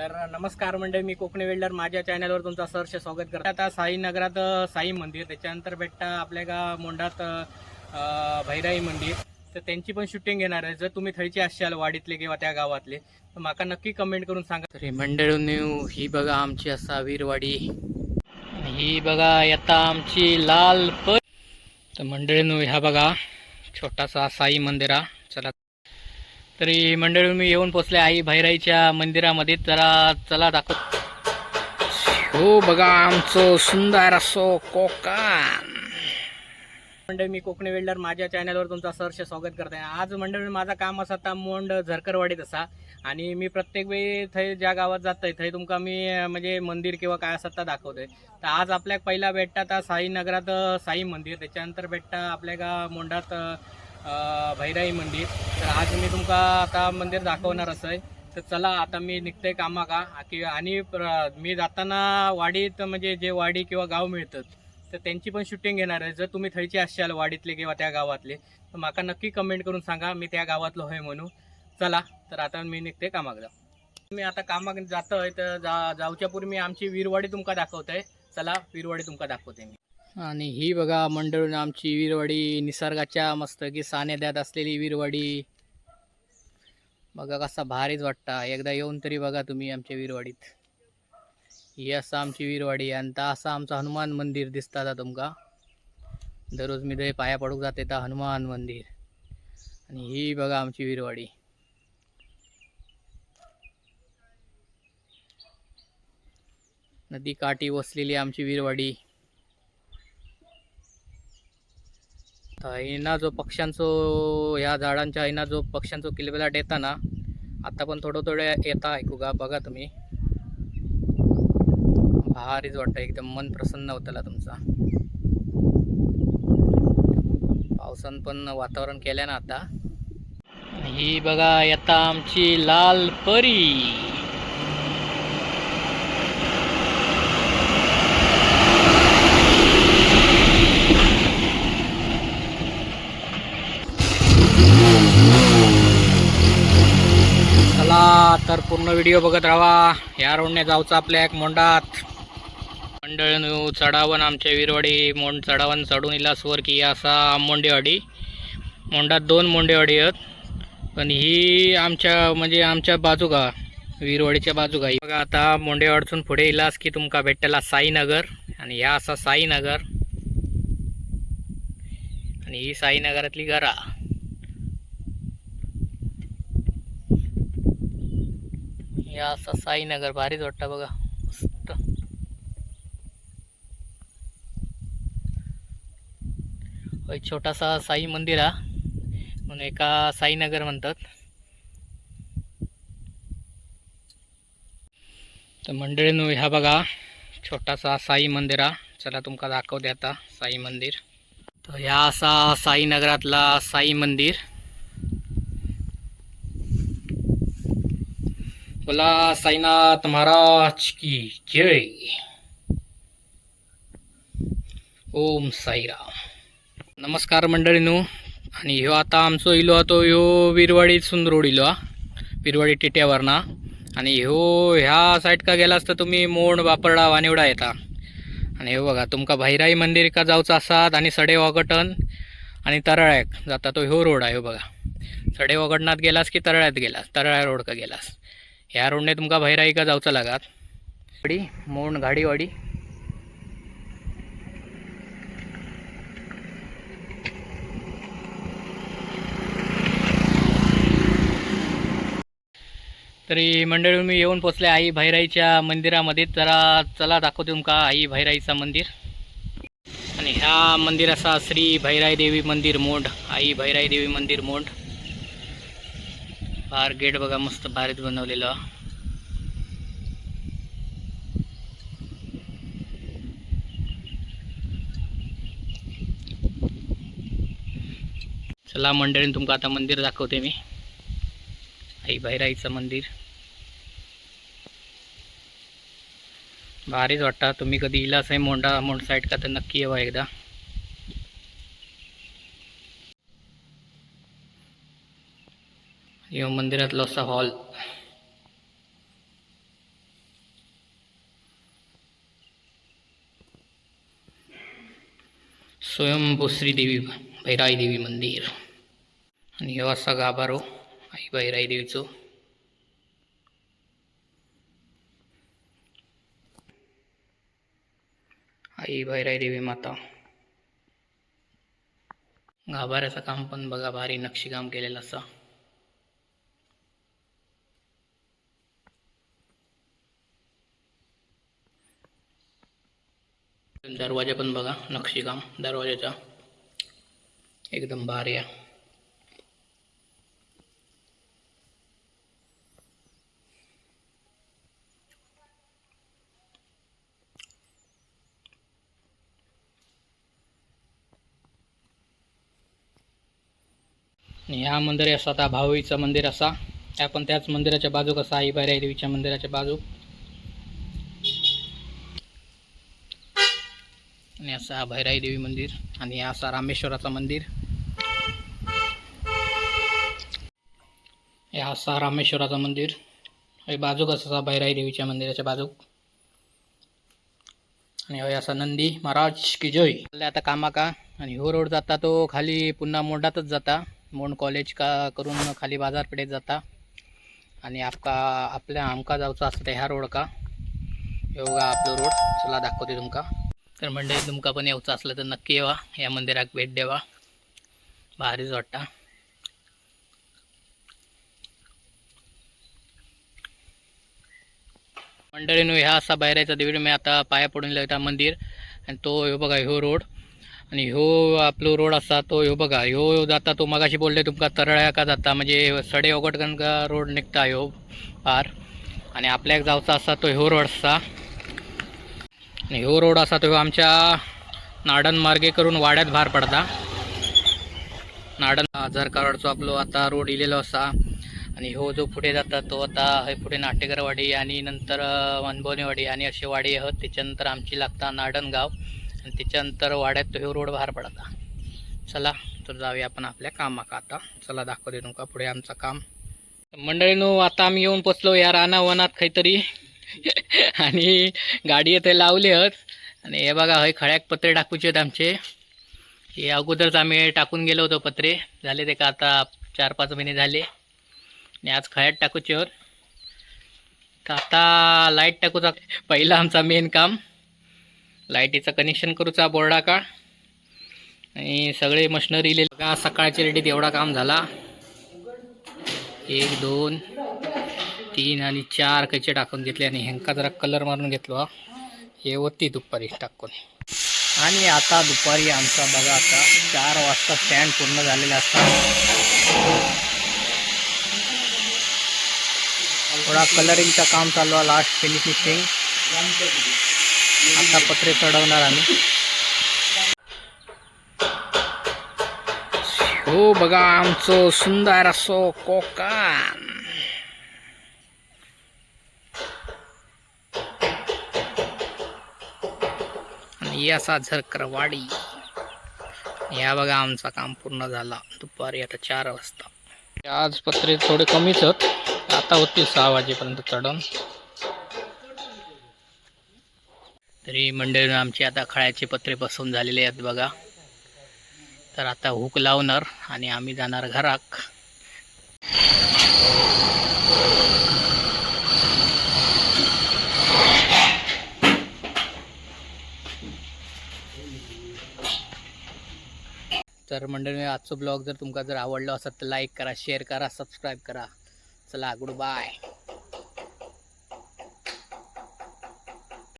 तर नमस्कार मंडळी मी कोकणी वेल्डर. माझ्या चॅनलवर तुमचं सहर्ष स्वागत करतो. आता साईनगरात साई मंदिर त्याच्यानंतर भेटता आपल्या गा मोंडात भैराई मंदिर. तर त्यांची पण शूटिंग घेणार आहे. जर तुम्ही थळचे असाल वाडीतले किंवा त्या गावातले तर माका नक्की कमेंट करून सांगा. तरी मंडळी ही बघा आमची असा वीरवाडी. ही बघा आता आमची लाल पर. तर मंडळीनो ह्या बघा छोटासा साई मंदिर. तरी मंडळी मी येऊन पोचले आई भैराईच्या मंदिरामध्ये. जरा चला दाखव. हो बघा आमचं सुंदर असो कोकण. मंडळी मी कोकणी वेल्डर. माझ्या चॅनलवर तुमचा सहर्ष स्वागत करत आहे आज मंडळी माझा काम असा आता मोंड झरकरवाडीत असा. आणि मी प्रत्येक वेळी थंय ज्या गावात जातोय थंय तुमका मी म्हणजे मंदिर किंवा काय असतात आता दाखवतोय. तर आज आपल्याक पहिला भेटतात आता साईनगरात साई मंदिर. त्याच्यानंतर भेटता आपल्या मोंडात भैराई मंदिर. तर आज मी तुमका आता मंदिर दाखवणार असं आहे तर चला आता मी निघतोय कामाका. की आणि प्र- मी जाताना वाडीत म्हणजे जे वाडी किंवा गाव मिळतात तर त्यांची पण शूटिंग घेणार आहे. जर तुम्ही थंयचे असाल वाडीतले किंवा त्या गावातले तर माका नक्की कमेंट करून सांगा मी त्या गावातलो होय म्हणून. चला तर आता मी निघते कामाक जा मी आता कामाक जातोय तर जा जाऊच्या पूर्वी मी आमची वीरवाडी तुमका दाखवतोय. चला वीरवाडी तुमका दाखवते मी. आणि ही बघा मंडळून आमची वीरवाडी निसर्गाच्या मस्त की सानेद्यात असलेली वीरवाडी. बघा कसा भारीच वाटता. एकदा येऊन तरी बघा तुम्ही आमच्या वीरवाडीत. ही असं आमची वीरवाडी आणि ता असं आमचं हनुमान मंदिर दिसता आता तुमका. दररोज मी ते पाया पडूक जाते ता हनुमान मंदिर. आणि ही बघा आमची वीरवाडी. नदी काठी वसलेली आमची वीरवाडी. हिना जो पक्ष्यांचो ह्या झाडांच्या हिना जो पक्ष्यांचो किलबिलाट येता ना आता पण थोडं थोडं येता ऐकू का बघा तुम्ही. भारीच वाटतं एकदम मन प्रसन्न होतला तुमचा. पावसान पण वातावरण केलं ना आता. ही बघा येता आमची लाल परी चला तर पूर्ण व्हिडिओ बघत राहा. या रोडने जाऊचा आपल्या एक मोंडात. मंडळ चढावन आमच्या वीरवाडी मोंड चढावन चढून इलास वर की असा मोंडेवाडी. मोंडात दोन मोंडेवाडी आहेत. पण ही आमच्या म्हणजे आमच्या बाजूगा वीरवाडीच्या बाजूगा. ही बघा आता मोंडेवाडसून पुढे इलास की तुमका भेटला साईनगर आणि ह्या असा साईनगर. आणि ही साईनगरातली घरा. या असा साईनगर भारीच वाटतं बघा. मस्त. छोटासा साई मंदिर हा. म्हणून एका साईनगर म्हणतात. तर मंडळीनो ह्या बघा छोटासा साई मंदिर हा. चला तुमका दाखवते आता साई मंदिर. तर ह्या असा साईनगरातला साई मंदिर. बोला साईनाथ महाराज की जय. ओम साईराम. नमस्कार मंडळीनो. आणि ह्यो आता आमचो इलो हा तो ह्यो विरवाडी रोड इलो हा. विरवाडी टिट्यावरना. आणि ह्यो ह्या साईड का गेलास तर तुम्ही मोण वापरडा वानिवडा येता. आणि हे बघा तुमका भैराई मंदिर का जाऊचं असात आणि सडे वागटन आणि तरळ्याक जाता तो ह्यो रोड आहे ह्यो बघा. सडे वगटनात गेलास की तरळ्यात गेलास? तरळ्या रोड का गेलास? ह्या रोडने तुमका भैराई का जाऊचं लागात. गाडी मोंड गाडीवाडी. तरी मंडळी मी येऊन पोचले आई भैराईच्या मंदिरामध्ये. जरा चला दाखवते तुमका आई भैराईचा मंदिर. आणि ह्या मंदिर असा श्री भैराई देवी मंदिर मोंड आई भैराई देवी मंदिर मोंड. बाहेर गेट बघा मस्त भारीत बनवलेलं. चला मंडळीने तुमका आता मंदिर दाखवते मी. आई भैराईचं मंदिर. भारीच वाटतं. तुम्ही कधी इलास आहे मोंडा मोंड साईड का तर नक्की येवा एकदा. यो मंदिरातला असा हॉल स्वयंभू श्रीदेवी भैराई देवी मंदिर. आणि हो असा गाभारो आई भैराई देवीचो आई भैराई देवी माता. गाभाऱ्याचं काम पण बघा भारी नक्षीकाम केलेलं असा. दरवाजा पण बघा नक्षीकाम. दरवाजाचा एकदम भारी आहे ह्या मंदिर असा आता भाऊईचं मंदिर असा. आपण पण त्याच मंदिराच्या बाजूक असा आई बाराई देवीच्या मंदिराच्या बाजू आणि असा भैराई देवी मंदिर आणि असा रामेश्वराचं मंदिर. हे हा असा रामेश्वराचं मंदिर. हे बाजूक असा भैराई देवीच्या मंदिराच्या बाजूक. आणि होय असा नंदी महाराज की जय. चालले आता कामाका. आणि हो रोड जाता तो खाली पुन्हा मोंडातच जाता. मोंड कॉलेज का करून खाली बाजारपेठेत जाता. आणि आपका आपल्या आमका जाऊचा असतं ह्या रोड का योगा आपलं रोड. चला दाखवते तुमका. तर मंडळी तुमका पण येऊचं असलं तर नक्की येवा. या मंदिराक भेट द्यावा. भारीच वाटता मंडळीनं ह्या असा बाहेरचा देवीड मी आता पाया पडून लावता मंदिर. आणि तो ह्यो बघा ह्यो रोड. आणि ह्यो आपलो रोड असा तो ह्यो बघा. ह्यो जाता तो मगाशी बोलले तुमका तरळ्या का जाता. म्हणजे सडे ओगटगण का रोड निघता ह्यो पार. आणि आपल्याक जावचा असा तो ह्यो रोड असा. आणि ह्यो रोड असा तो आमच्या नाडन मार्गे करून वाड्यात भार पडता. नाडन हजार कराडचो आपलो आता रोड इलेलो असा. आणि हो जो पुढे जाता तो आता हे पुढे नाटेकरवाडी आणि नंतर अ, वनबोनेवाडी आणि अशी वाडी आहेत. त्याच्यानंतर आमची लागता नाडनगाव आणि त्याच्यानंतर वाड्यात तो हो रोड बाहेर पडता. चला तर जाऊया आपण आपल्या कामाक आता. चला दाखवते तुमका पुढे आमचं काम. मंडळीनो आता आम्ही येऊन पोचलो या रानावनात काहीतरी. आणि गाडी येथे लावली आहेत. आणि हे बघा हे खळ्याक पत्रे टाकूचे आहेत आमचे. हे अगोदरच आम्ही टाकून गेलो होतो पत्रे. झाले ते का आता चार पाच महिने झाले. आणि आज खळ्यात टाकूचे आहोत. तर आता लाइट टाकूचा पहिला आमचा मेन काम. लाईटीचं कनेक्शन करूचा बोर्डा का. आणि सगळे मशनरी बघा सकाळच्या रेडीत एवढा काम झाला. एक दोन. तीन आणि चार कैचे टाकून घेतले आणि ह्यांका जरा कलर मारून घेतलो हे. होती दुपारी टाकून. आणि आता दुपारी आमचा बघा आता चार वाजता स्टँड पूर्ण झालेला असतात थोडा कलरिंगचं काम चालू आहे लास्ट फिनिशिंग आता पत्रे चढवणार आम्ही. हो बघा आमचं सुंदर असो कोकण. आणि असा झरकरवाडी या बघा आमचा काम पूर्ण झाला. दुपारी आता चार वाजता. आज पत्रे थोडे कमीच होत आता होती सहा वाजेपर्यंत चढून तरी मंडळी आमची आता खळ्याचे पत्रे बसवून झालेले आहेत बघा. तर आता हुक लावणार आणि आम्ही जाणार घराक. तर मंडळी आजचं ब्लॉग जर तुमका जर आवडलं असेल तर लाईक करा शेअर करा सबस्क्राईब करा. चला गुड बाय